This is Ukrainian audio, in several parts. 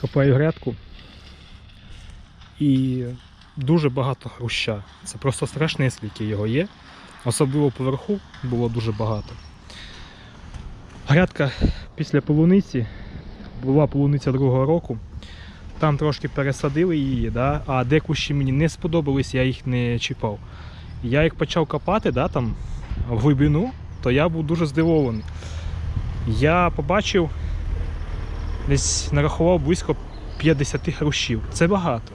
Копаю грядку. І дуже багато хруща. Це просто страшне, скільки його є. Особливо поверху було дуже багато. Грядка після полуниці була полуниця другого року. Там трошки пересадили її, да? а де кущі мені не сподобались, я їх не чіпав. Я їх почав копати да, там, в глибину, то я був дуже здивований. Я побачив, десь нарахував близько 50 хрущів. Це багато.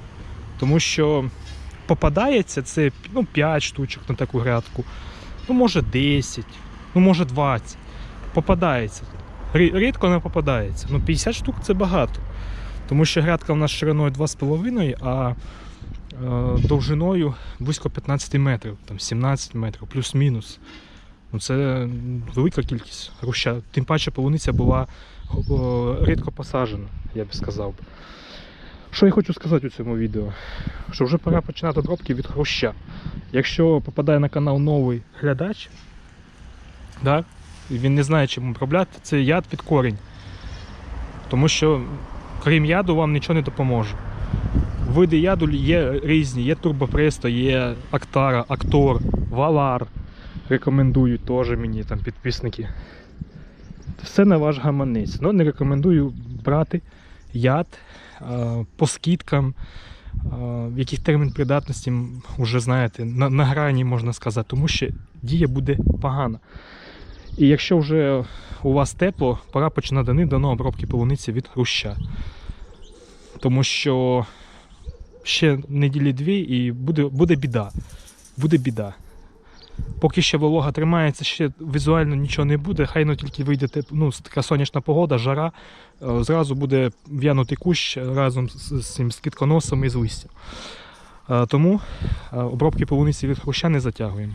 Тому що попадається це ну, 5 штучок на таку грядку, ну може 10, ну може 20. Попадається. Рідко не попадається. Ну 50 штук це багато. Тому що грядка в нас шириною 2,5, а е, довжиною близько 15 метрів, там 17 метрів, плюс-мінус. Ну, це велика кількість гуща. Тим паче полуниця була о, рідко посаджена, я би сказав. Що я хочу сказати у цьому відео? Що вже пора починати обробки від хруща. Якщо попадає на канал новий глядач, да, він не знає, чим обробляти, це яд під корінь. Тому що крім яду вам нічого не допоможе. Види яду є різні, є турбопресто, є Актара, Актор, Валар. Рекомендують теж мені там підписники. Все на ваш гаманець. Ну, не рекомендую брати яд е, по скидкам, в яких термін придатності вже знаєте, на, на грані можна сказати, тому що дія буде погана. І якщо вже у вас тепло, пора починати дано обробки полуниці від хруща. Тому що ще неділі дві і буде, буде біда. Буде біда. Поки ще волога тримається, ще візуально нічого не буде, хай ну тільки вийде ну, така сонячна погода, жара, е, зразу буде в'янути кущ разом з, з цим скидконосом і з листям. Е, Тому е, обробки полуниці від хруща не затягуємо.